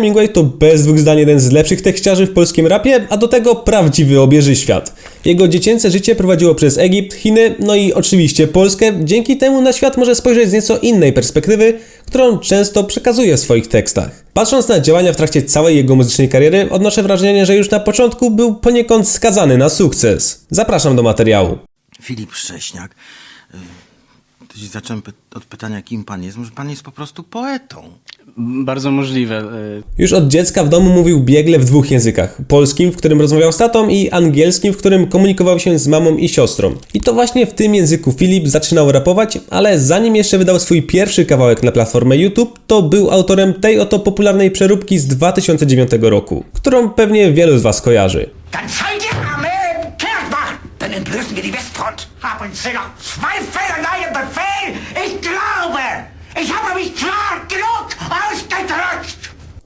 Hemingway to bez dwóch zdań jeden z lepszych tekściarzy w polskim rapie, a do tego prawdziwy obieży świat. Jego dziecięce życie prowadziło przez Egipt, Chiny, no i oczywiście Polskę. Dzięki temu na świat może spojrzeć z nieco innej perspektywy, którą często przekazuje w swoich tekstach. Patrząc na działania w trakcie całej jego muzycznej kariery, odnoszę wrażenie, że już na początku był poniekąd skazany na sukces. Zapraszam do materiału. Filip Szcześniak. To się zacząłem py- od pytania, kim pan jest. Może pan jest po prostu poetą? Bardzo możliwe. y, Już od dziecka w domu mówił biegle w dwóch językach. Polskim, w którym rozmawiał z tatą i angielskim, w którym komunikował się z mamą i siostrą. I to właśnie w tym języku Filip zaczynał rapować, ale zanim jeszcze wydał swój pierwszy kawałek na platformę YouTube, to był autorem tej oto popularnej przeróbki z 2009 roku, którą pewnie wielu z was kojarzy. Dann seid ihr Armee kehrt machen, dann entblößen wir die Westfront. Befehl? Ich glaube, ich habe mich klar genug ausgedrückt.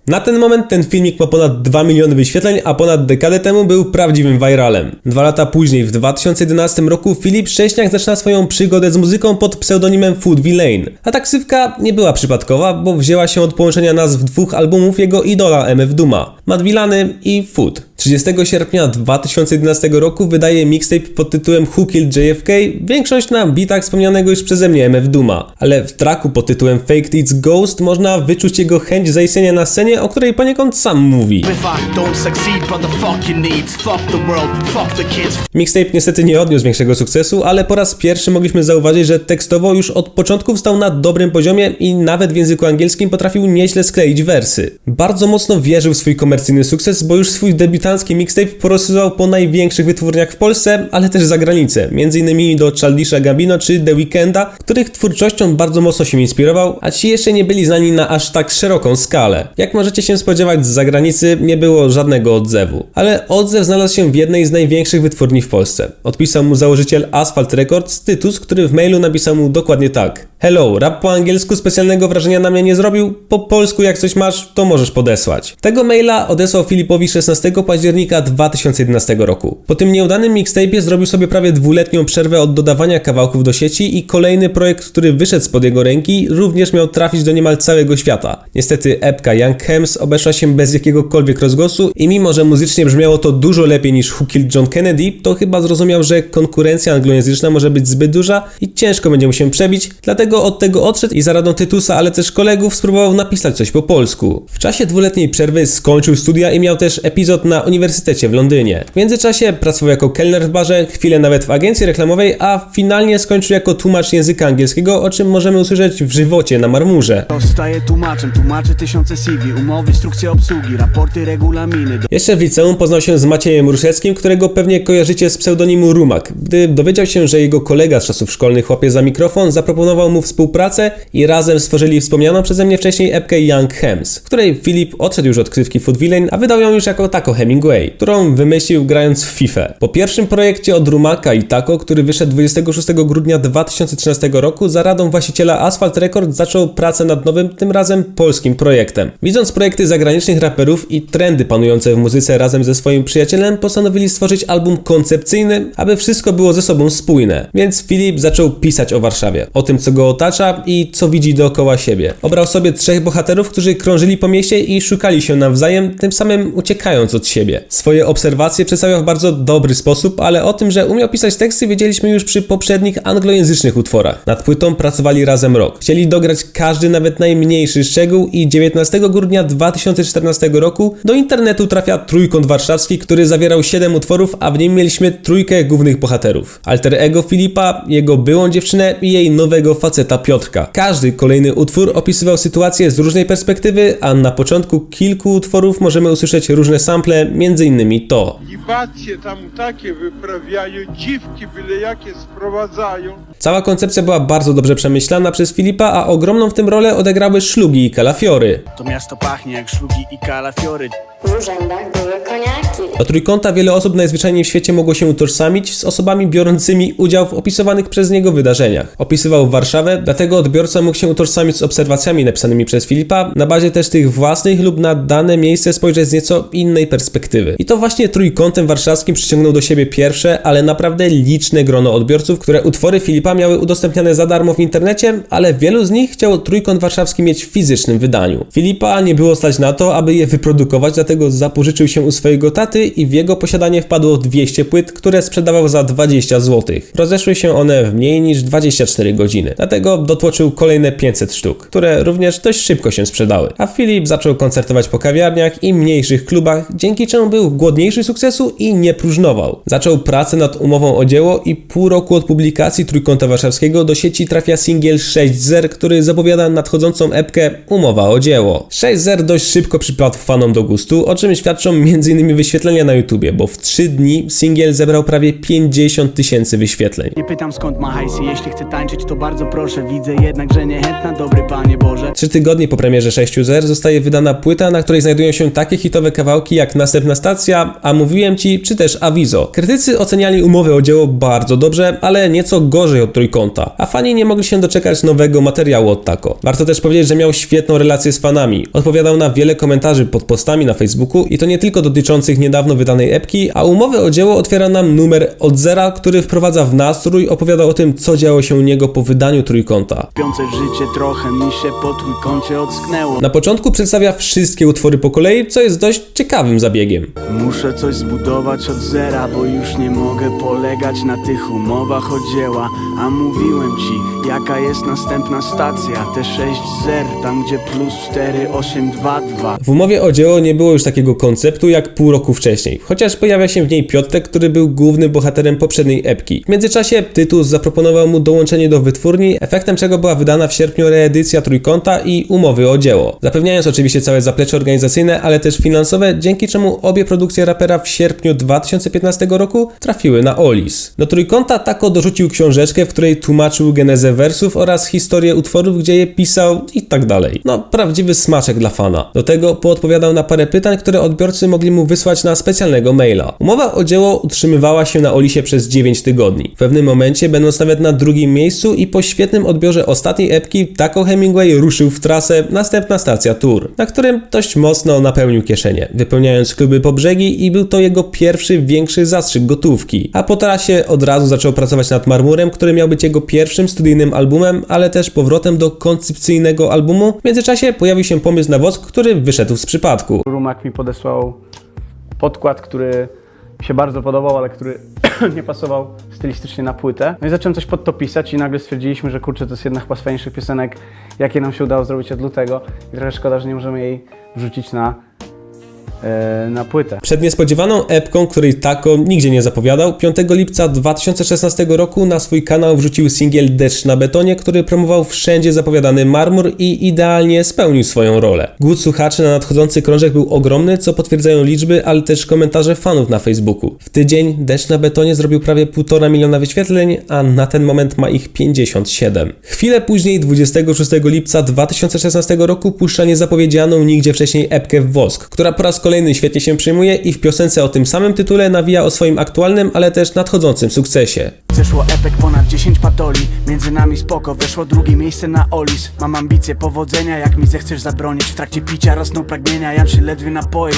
Na ten moment ten filmik ma ponad 2 miliony wyświetleń, a ponad dekadę temu był prawdziwym viralem. Dwa lata później, w 2011 roku, Filip Szcześniak zaczyna swoją przygodę z muzyką pod pseudonimem Food Lane. A ta ksywka nie była przypadkowa, bo wzięła się od połączenia nazw dwóch albumów jego idola MF Duma, Mad Villany i Food. 30 sierpnia 2011 roku wydaje mixtape pod tytułem Who Killed JFK, większość na bitach wspomnianego już przeze mnie MF Duma, ale w traku pod tytułem Faked It's Ghost można wyczuć jego chęć zaistnienia na scenie, o której poniekąd sam mówi. Mixtape niestety nie odniósł większego sukcesu, ale po raz pierwszy mogliśmy zauważyć, że tekstowo już od początku stał na dobrym poziomie i nawet w języku angielskim potrafił nieźle skleić wersy. Bardzo mocno wierzył w swój komercyjny sukces, bo już swój debiutancki mixtape porozsyłał po największych wytwórniach w Polsce, ale też za granicę, m.in. do Chaldisha Gambino czy The Weekenda, których twórczością bardzo mocno się inspirował, a ci jeszcze nie byli znani na aż tak szeroką skalę. Jak możecie się spodziewać, z zagranicy nie było żadnego odzewu. Ale odzew znalazł się w jednej z największych wytwórni w Polsce. Odpisał mu założyciel Asphalt Records, Tytus, który w mailu napisał mu dokładnie tak. Hello, rap po angielsku specjalnego wrażenia na mnie nie zrobił, po polsku jak coś masz, to możesz podesłać. Tego maila odesłał Filipowi 16 października 2011 roku. Po tym nieudanym mixtape'ie zrobił sobie prawie dwuletnią przerwę od dodawania kawałków do sieci i kolejny projekt, który wyszedł spod jego ręki, również miał trafić do niemal całego świata. Niestety epka Young Hems obeszła się bez jakiegokolwiek rozgłosu i mimo, że muzycznie brzmiało to dużo lepiej niż Who Killed John Kennedy, to chyba zrozumiał, że konkurencja anglojęzyczna może być zbyt duża i ciężko będzie mu się przebić, dlatego od tego odszedł i za radą Tytusa, ale też kolegów spróbował napisać coś po polsku. W czasie dwuletniej przerwy skończył studia i miał też epizod na Uniwersytecie w Londynie. W międzyczasie pracował jako kelner w barze, chwilę nawet w agencji reklamowej, a finalnie skończył jako tłumacz języka angielskiego, o czym możemy usłyszeć w żywocie na marmurze. Zostaję tłumaczem, tłumaczę tysiące CV, umowy, instrukcje obsługi, raporty, regulaminy. Jeszcze w liceum poznał się z Maciejem Ruszewskim, którego pewnie kojarzycie z pseudonimu Rumak. Gdy dowiedział się, że jego kolega z czasów szkolnych łapie za mikrofon, zaproponował mu współpracę i razem stworzyli wspomnianą przeze mnie wcześniej epkę Young Hems, w której Filip odszedł już od ksywki Food Villain, a wydał ją już jako Taco Hemingway, którą wymyślił grając w FIFA. Po pierwszym projekcie od Rumaka i Taco, który wyszedł 26 grudnia 2013 roku, za radą właściciela Asphalt Records zaczął pracę nad nowym, tym razem polskim projektem. Widząc projekty zagranicznych raperów i trendy panujące w muzyce razem ze swoim przyjacielem, postanowili stworzyć album koncepcyjny, aby wszystko było ze sobą spójne. Więc Filip zaczął pisać o Warszawie, o tym co go otacza i co widzi dookoła siebie. Obrał sobie trzech bohaterów, którzy krążyli po mieście i szukali się nawzajem, tym samym uciekając od siebie. Swoje obserwacje przedstawiał w bardzo dobry sposób, ale o tym, że umiał pisać teksty wiedzieliśmy już przy poprzednich anglojęzycznych utworach. Nad płytą pracowali razem rok. Chcieli dograć każdy, nawet najmniejszy szczegół i 19 grudnia 2014 roku do internetu trafia Trójkąt Warszawski, który zawierał 7 utworów, a w nim mieliśmy trójkę głównych bohaterów. Alter ego Filipa, jego byłą dziewczynę i jej nowego faceta Piotrka. Każdy kolejny utwór opisywał sytuację z różnej perspektywy, a na początku kilku utworów możemy usłyszeć różne sample, innymi to. I tam takie wyprawiają, dziwki byle jakie sprowadzają. Cała koncepcja była bardzo dobrze przemyślana przez Filipa, a ogromną w tym rolę odegrały szlugi i kalafiory. To miasto pachnie jak szlugi i kalafiory. W urzędach były koniaki. Do trójkąta wiele osób najzwyczajniej w świecie mogło się utożsamić z osobami biorącymi udział w opisywanych przez niego wydarzeniach. Opisywał Warszawę, dlatego odbiorca mógł się utożsamić z obserwacjami napisanymi przez Filipa, na bazie też tych własnych lub na dane miejsce spojrzeć z nieco innej perspektywy. I to właśnie trójkątem warszawskim przyciągnął do siebie pierwsze, ale naprawdę liczne grono odbiorców, które utwory Filipa miały udostępniane za darmo w internecie, ale wielu z nich chciało trójkąt warszawski mieć w fizycznym wydaniu. Filipa nie było stać na to, aby je wyprodukować, dlatego zapożyczył się u swojego taty i w jego posiadanie wpadło 200 płyt, które sprzedawał za 20 zł. Rozeszły się one w mniej niż 24 godziny, dlatego dotłoczył kolejne 500 sztuk, które również dość szybko się sprzedały. A Filip zaczął koncertować po kawiarniach i mniejszych klubach, dzięki czemu był głodniejszy sukcesu i nie próżnował. Zaczął pracę nad umową o dzieło i pół roku od publikacji Warszawskiego do sieci trafia singiel 6 zer, który zapowiada nadchodzącą epkę Umowa o dzieło. 6 zer dość szybko przypadł fanom do gustu, o czym świadczą m.in. wyświetlenia na YouTubie, bo w 3 dni singiel zebrał prawie 50 tysięcy wyświetleń. Nie pytam skąd ma hajsy, jeśli chce tańczyć to bardzo proszę Widzę jednak, że niechętna, dobry Panie Boże Trzy tygodnie po premierze 6 zer zostaje wydana płyta, na której znajdują się takie hitowe kawałki jak Następna Stacja, A Mówiłem Ci, czy też Awizo. Krytycy oceniali umowę o dzieło bardzo dobrze, ale nieco gorzej od Trójkąta, a fani nie mogli się doczekać nowego materiału od Tako. Warto też powiedzieć, że miał świetną relację z fanami. Odpowiadał na wiele komentarzy pod postami na Facebooku i to nie tylko dotyczących niedawno wydanej epki, a umowę o dzieło otwiera nam numer od zera, który wprowadza w nastrój, opowiada o tym, co działo się u niego po wydaniu Trójkąta. Piące życie trochę mi się po trójkącie ocknęło Na początku przedstawia wszystkie utwory po kolei, co jest dość ciekawym zabiegiem. Muszę coś zbudować od zera, bo już nie mogę polegać na tych umowach o dzieła A mówiłem ci, jaka jest następna stacja Te 6 zer, tam gdzie plus 4, 8, 2, 2 W umowie o dzieło nie było już takiego konceptu jak pół roku wcześniej, chociaż pojawia się w niej Piotrek, który był głównym bohaterem poprzedniej epki. W międzyczasie Tytus zaproponował mu dołączenie do wytwórni, efektem czego była wydana w sierpniu reedycja Trójkąta i umowy o dzieło. Zapewniając oczywiście całe zaplecze organizacyjne, ale też finansowe, dzięki czemu obie produkcje rapera w sierpniu 2015 roku trafiły na Olis. Do Trójkąta Tako dorzucił książeczkę, w której tłumaczył genezę wersów oraz historię utworów, gdzie je pisał i tak dalej. No, prawdziwy smaczek dla fana. Do tego poodpowiadał na parę pytań, które odbiorcy mogli mu wysłać na specjalnego maila. Umowa o dzieło utrzymywała się na Olisie przez 9 tygodni. W pewnym momencie, będąc nawet na drugim miejscu i po świetnym odbiorze ostatniej epki, Taco Hemingway ruszył w trasę Następna Stacja Tour, na którym dość mocno napełnił kieszenie, wypełniając kluby po brzegi i był to jego pierwszy większy zastrzyk gotówki. A po trasie od razu zaczął pracować nad Marmurem, który miał być jego pierwszym studyjnym albumem, ale też powrotem do koncepcyjnego albumu. W międzyczasie pojawił się pomysł na wosk, który wyszedł z przypadku. Rumak mi podesłał podkład, który mi się bardzo podobał, ale który nie pasował stylistycznie na płytę. No i zacząłem coś pod to pisać i nagle stwierdziliśmy, że kurczę, to jest jedna chyba z fajniejszych piosenek, jakie nam się udało zrobić od lutego. I trochę szkoda, że nie możemy jej wrzucić na, na płytę. Przed niespodziewaną epką, której Taco nigdzie nie zapowiadał, 5 lipca 2016 roku na swój kanał wrzucił singiel Deszcz na betonie, który promował wszędzie zapowiadany marmur i idealnie spełnił swoją rolę. Głód słuchaczy na nadchodzący krążek był ogromny, co potwierdzają liczby, ale też komentarze fanów na Facebooku. W tydzień Deszcz na betonie zrobił prawie 1,5 miliona wyświetleń, a na ten moment ma ich 57. Chwilę później, 26 lipca 2016 roku, puszcza niezapowiedzianą nigdzie wcześniej epkę Wosk, która po raz kolejny świetnie się przyjmuje i w piosence o tym samym tytule nawija o swoim aktualnym, ale też nadchodzącym sukcesie. Zeszło epek ponad 10 patoli Między nami spoko, weszło drugie miejsce na Olis Mam ambicje powodzenia, jak mi zechcesz zabronić W trakcie picia rosną pragnienia, jam się ledwie napoił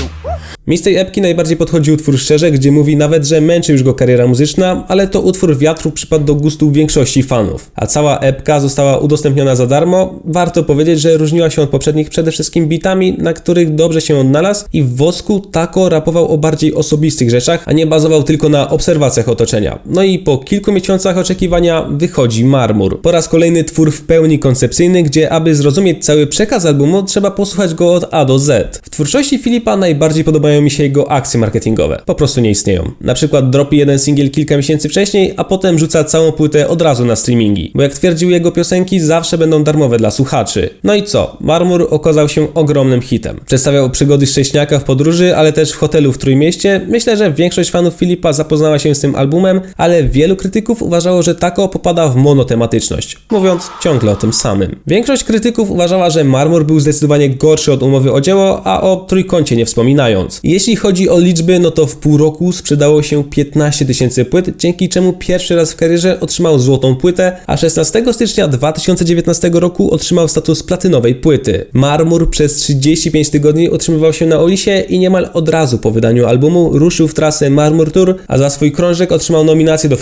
Mi z tej epki najbardziej podchodzi utwór Szczerze, gdzie mówi nawet, że męczy już go kariera muzyczna, ale to utwór wiatru przypadł do gustu większości fanów. A cała epka została udostępniona za darmo. Warto powiedzieć, że różniła się od poprzednich przede wszystkim bitami, na których dobrze się odnalazł i w Wosku Tako rapował o bardziej osobistych rzeczach, a nie bazował tylko na obserwacjach otoczenia. No i po kilku miesiącach oczekiwania wychodzi Marmur. Po raz kolejny twór w pełni koncepcyjny, gdzie aby zrozumieć cały przekaz albumu, trzeba posłuchać go od A do Z. W twórczości Filipa najbardziej podobają mi się jego akcje marketingowe. Po prostu nie istnieją. Na przykład dropi jeden singiel kilka miesięcy wcześniej, a potem rzuca całą płytę od razu na streamingi. Bo jak twierdził jego piosenki, zawsze będą darmowe dla słuchaczy. No i co? Marmur okazał się ogromnym hitem. Przedstawiał przygody szcześniaka w podróży, ale też w hotelu w Trójmieście. Myślę, że większość fanów Filipa zapoznała się z tym albumem, ale wielu krytyków krytyków uważało, że Tako popada w monotematyczność, mówiąc ciągle o tym samym. Większość krytyków uważała, że Marmur był zdecydowanie gorszy od umowy o dzieło, a o trójkącie nie wspominając. Jeśli chodzi o liczby, no to w pół roku sprzedało się 15 tysięcy płyt, dzięki czemu pierwszy raz w karierze otrzymał złotą płytę, a 16 stycznia 2019 roku otrzymał status platynowej płyty. Marmur przez 35 tygodni otrzymywał się na Olisie i niemal od razu po wydaniu albumu ruszył w trasę Marmur Tour, a za swój krążek otrzymał nominację do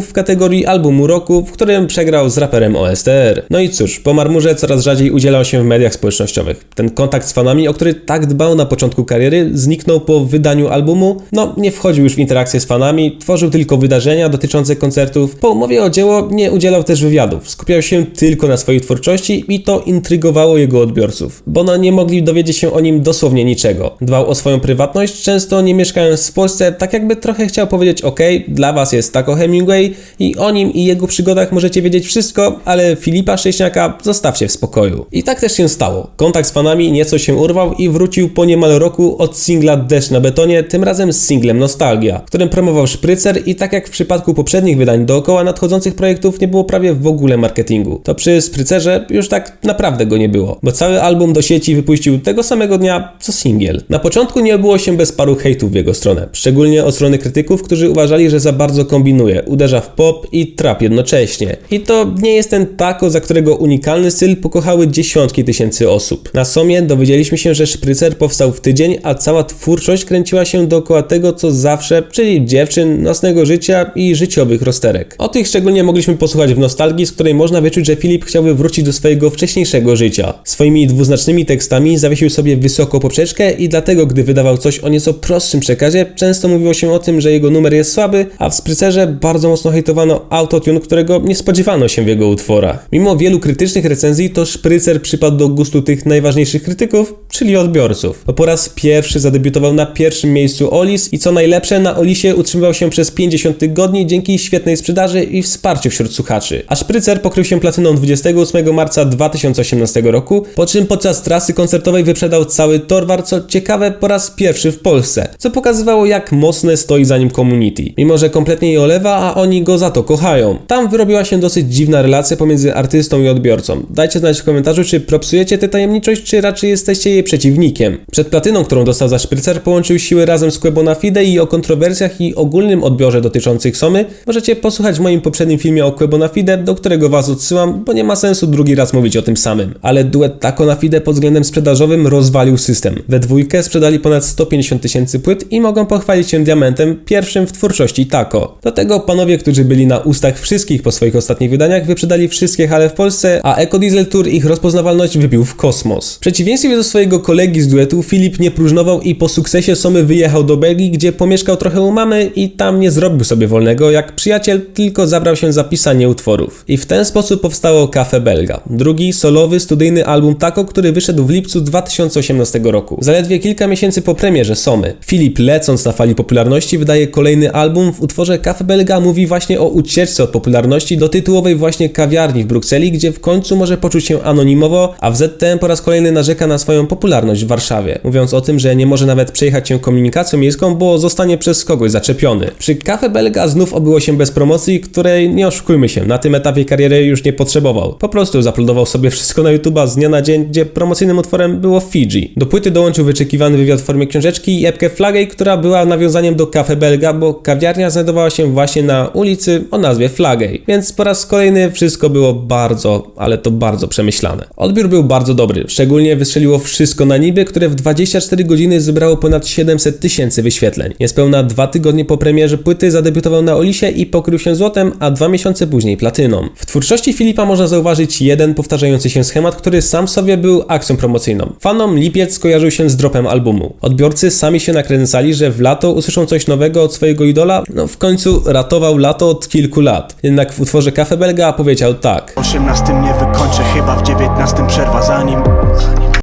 W kategorii albumu roku, w którym przegrał z raperem OSTR. No i cóż, po Marmurze coraz rzadziej udzielał się w mediach społecznościowych. Ten kontakt z fanami, o który tak dbał na początku kariery, zniknął po wydaniu albumu. No, nie wchodził już w interakcje z fanami, tworzył tylko wydarzenia dotyczące koncertów. Po umowie o dzieło nie udzielał też wywiadów. Skupiał się tylko na swojej twórczości i to intrygowało jego odbiorców, bo no nie mogli dowiedzieć się o nim dosłownie niczego. Dbał o swoją prywatność, często nie mieszkając w Polsce, tak jakby trochę chciał powiedzieć: OK, dla was jest Taco Hemingway i o nim i jego przygodach możecie wiedzieć wszystko, ale Filipa Szcześniaka zostawcie w spokoju. I tak też się stało. Kontakt z fanami nieco się urwał i wrócił po niemal roku od singla Deszcz na betonie, tym razem z singlem Nostalgia, którym promował szprycer i tak jak w przypadku poprzednich wydań dookoła nadchodzących projektów nie było prawie w ogóle marketingu. To przy sprycerze już tak naprawdę go nie było, bo cały album do sieci wypuścił tego samego dnia co singiel. Na początku nie było się bez paru hejtów w jego stronę, szczególnie od strony krytyków, którzy uważali, że za bardzo kombinuje, uderza w pop i trap jednocześnie. I to nie jest ten taco, za którego unikalny styl pokochały dziesiątki tysięcy osób. Na Somie dowiedzieliśmy się, że szprycer powstał w tydzień, a cała twórczość kręciła się dookoła tego, co zawsze, czyli dziewczyn, nocnego życia i życiowych rozterek. O tych szczególnie mogliśmy posłuchać w nostalgii, z której można wyczuć, że Filip chciałby wrócić do swojego wcześniejszego życia. Swoimi dwuznacznymi tekstami zawiesił sobie wysoko poprzeczkę i dlatego, gdy wydawał coś o nieco prostszym przekazie, często mówiło się o tym, że jego numer jest słaby, a w sprycerze bardzo mocno hejtowano autotune, którego nie spodziewano się w jego utworach. Mimo wielu krytycznych recenzji, to szprycer przypadł do gustu tych najważniejszych krytyków, czyli odbiorców. Po raz pierwszy zadebiutował na pierwszym miejscu Olis i co najlepsze, na Olisie utrzymywał się przez 50 tygodni dzięki świetnej sprzedaży i wsparciu wśród słuchaczy. A szprycer pokrył się platyną 28 marca 2018 roku, po czym podczas trasy koncertowej wyprzedał cały Torwar, co ciekawe po raz pierwszy w Polsce, co pokazywało jak mocne stoi za nim community. Mimo, że kompletnie je olewa, a oni go za to kochają. Tam wyrobiła się dosyć dziwna relacja pomiędzy artystą i odbiorcą. Dajcie znać w komentarzu, czy propsujecie tę tajemniczość, czy raczej jesteście jej przeciwnikiem. Przed platyną, którą dostał za szprycer, połączył siły razem z Quebo Fide i o kontrowersjach i ogólnym odbiorze dotyczących Somy możecie posłuchać w moim poprzednim filmie o Quebo Fide, do którego was odsyłam, bo nie ma sensu drugi raz mówić o tym samym. Ale duet Taco na Fide pod względem sprzedażowym rozwalił system. We dwójkę sprzedali ponad 150 tysięcy płyt i mogą pochwalić się diamentem pierwszym w twórczości Taco. Do tego panowie, którzy byli na ustach wszystkich po swoich ostatnich wydaniach, wyprzedali wszystkie hale w Polsce, a Eco Diesel Tour ich rozpoznawalność wybił w kosmos. W przeciwieństwie do swojego kolegi z duetu, Filip nie próżnował i po sukcesie Somy wyjechał do Belgii, gdzie pomieszkał trochę u mamy i tam nie zrobił sobie wolnego jak przyjaciel, tylko zabrał się za pisanie utworów. I w ten sposób powstało Cafe Belga, drugi solowy studyjny album Taco, który wyszedł w lipcu 2018 roku. Zaledwie kilka miesięcy po premierze Somy. Filip lecąc na fali popularności wydaje kolejny album w utworze Cafe Belga mówi właśnie o ucieczce od popularności do tytułowej właśnie kawiarni w Brukseli, gdzie w końcu może poczuć się anonimowo, a w ZTM po raz kolejny narzeka na swoją popularność w Warszawie, mówiąc o tym, że nie może nawet przejechać się komunikacją miejską, bo zostanie przez kogoś zaczepiony. Przy Cafe Belga znów obyło się bez promocji, której nie oszukujmy się, na tym etapie kariery już nie potrzebował. Po prostu zaplodował sobie wszystko na YouTube'a z dnia na dzień, gdzie promocyjnym utworem było Fiji. Do płyty dołączył wyczekiwany wywiad w formie książeczki i epkę Flagey, która była nawiązaniem do Cafe Belga, bo kawiarnia znajdowała się właśnie na ulicy o nazwie Flagey. Więc po raz kolejny wszystko było bardzo, ale to bardzo przemyślane. Odbiór był bardzo dobry, szczególnie wystrzeliło wszystko na niby, które w 24 godziny zebrało ponad 700 tysięcy wyświetleń. Niespełna dwa tygodnie po premierze płyty zadebiutował na Olisie i pokrył się złotem, a dwa miesiące później platyną. W twórczości Filipa można zauważyć jeden powtarzający się schemat, który sam sobie był akcją promocyjną. Fanom lipiec kojarzył się z dropem albumu. Odbiorcy sami się nakręcali, że w lato usłyszą coś nowego od swojego idola, no w końcu ratował lato od kilku lat. Jednak w utworze Cafe Belga powiedział tak. 18 nie wykończę, chyba w 19 przerwa zanim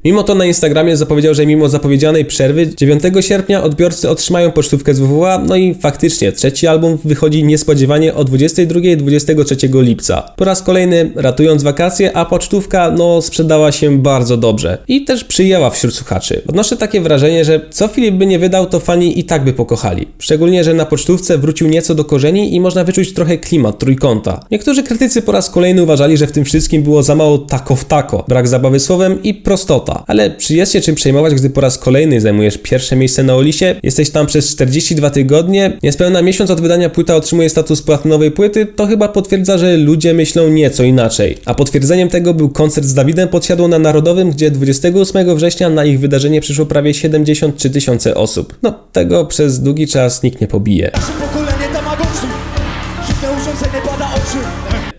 Mimo to na Instagramie zapowiedział, że mimo zapowiedzianej przerwy 9 sierpnia odbiorcy otrzymają pocztówkę z WWA, no i faktycznie trzeci album wychodzi niespodziewanie o 22-23 lipca. Po raz kolejny ratując wakacje, a pocztówka no sprzedała się bardzo dobrze i też przyjęła wśród słuchaczy. Odnoszę takie wrażenie, że co Filip by nie wydał, to fani i tak by pokochali. Szczególnie, że na pocztówce wrócił nieco do korzeni i można wyczuć trochę klimat trójkąta. Niektórzy krytycy po raz kolejny uważali, że w tym wszystkim było za mało tako w tako, brak zabawy słowem i prostota. Ale czy jest się czym przejmować, gdy po raz kolejny zajmujesz pierwsze miejsce na Olisie, jesteś tam przez 42 tygodnie, niespełna miesiąc od wydania płyta otrzymuje status platynowej płyty, to chyba potwierdza, że ludzie myślą nieco inaczej. A potwierdzeniem tego był koncert z Dawidem Podsiadło na Narodowym, gdzie 28 września na ich wydarzenie przyszło prawie 73 tysiące osób. No, tego przez długi czas nikt nie pobije.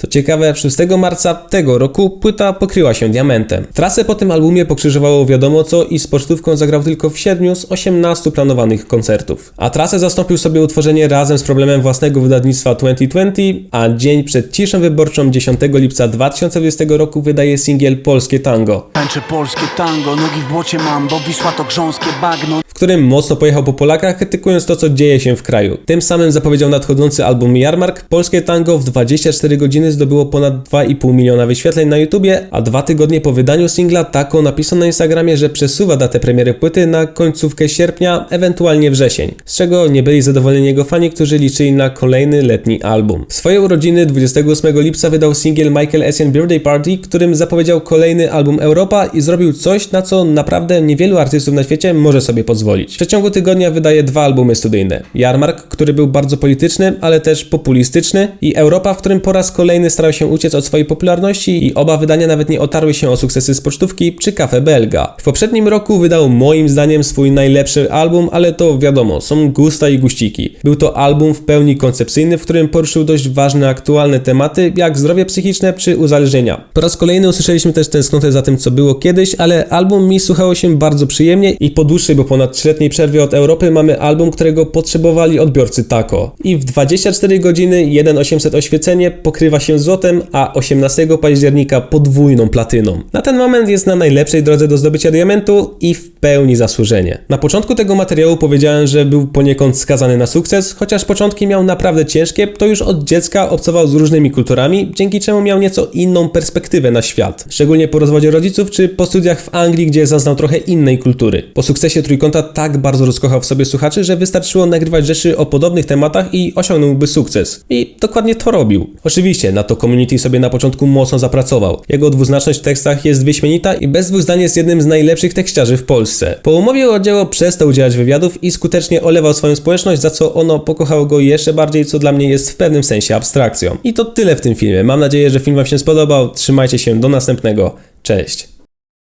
Co ciekawe, 6 marca tego roku płyta pokryła się diamentem. Trasę po tym albumie pokrzyżowało wiadomo co i z pocztówką zagrał tylko w 7 z 18 planowanych koncertów. A trasę zastąpił sobie utworzenie razem z problemem własnego wydawnictwa 2020, a dzień przed ciszą wyborczą 10 lipca 2020 roku wydaje singiel Polskie Tango. Tańczę polskie tango, nogi w błocie mam, bo Wisła to grząskie bagno w którym mocno pojechał po Polakach, krytykując to, co dzieje się w kraju. Tym samym zapowiedział nadchodzący album Jarmark. Polskie tango w 24 godziny zdobyło ponad 2,5 miliona wyświetleń na YouTubie, a dwa tygodnie po wydaniu singla Tako napisał na Instagramie, że przesuwa datę premiery płyty na końcówkę sierpnia, ewentualnie wrzesień, z czego nie byli zadowoleni jego fani, którzy liczyli na kolejny letni album. Swoje urodziny 28 lipca wydał singiel Michael Essien Birthday Party, którym zapowiedział kolejny album Europa i zrobił coś, na co naprawdę niewielu artystów na świecie może sobie pozwolić. W przeciągu tygodnia wydaje dwa albumy studyjne. Jarmark, który był bardzo polityczny, ale też populistyczny i Europa, w którym po raz kolejny starał się uciec od swojej popularności i oba wydania nawet nie otarły się o sukcesy z pocztówki czy Cafe Belga. W poprzednim roku wydał moim zdaniem swój najlepszy album, ale to wiadomo, są gusta i guściki. Był to album w pełni koncepcyjny, w którym poruszył dość ważne aktualne tematy, jak zdrowie psychiczne czy uzależnienia. Po raz kolejny usłyszeliśmy też tęsknotę za tym, co było kiedyś, ale album mi słuchało się bardzo przyjemnie i po dłuższej, bo ponad 3-letniej przerwie od Europy mamy album, którego potrzebowali odbiorcy Taco. I w 24 godziny 1800 oświecenie pokrywa się złotem, a 18 października podwójną platyną. Na ten moment jest na najlepszej drodze do zdobycia diamentu i w pełni zasłużenie. Na początku tego materiału powiedziałem, że był poniekąd skazany na sukces, chociaż początki miał naprawdę ciężkie, to już od dziecka obcował z różnymi kulturami, dzięki czemu miał nieco inną perspektywę na świat. Szczególnie po rozwodzie rodziców czy po studiach w Anglii, gdzie zaznał trochę innej kultury. Po sukcesie trójkąta tak bardzo rozkochał w sobie słuchaczy, że wystarczyło nagrywać rzeczy o podobnych tematach i osiągnąłby sukces. I dokładnie to robił. Oczywiście, na to community sobie na początku mocno zapracował. Jego dwuznaczność w tekstach jest wyśmienita i bez dwóch zdań jest jednym z najlepszych tekściarzy w Polsce. Po umowie o dzieło przestał udzielać wywiadów i skutecznie olewał swoją społeczność, za co ono pokochało go jeszcze bardziej, co dla mnie jest w pewnym sensie abstrakcją. I to tyle w tym filmie. Mam nadzieję, że film Wam się spodobał. Trzymajcie się, do następnego. Cześć.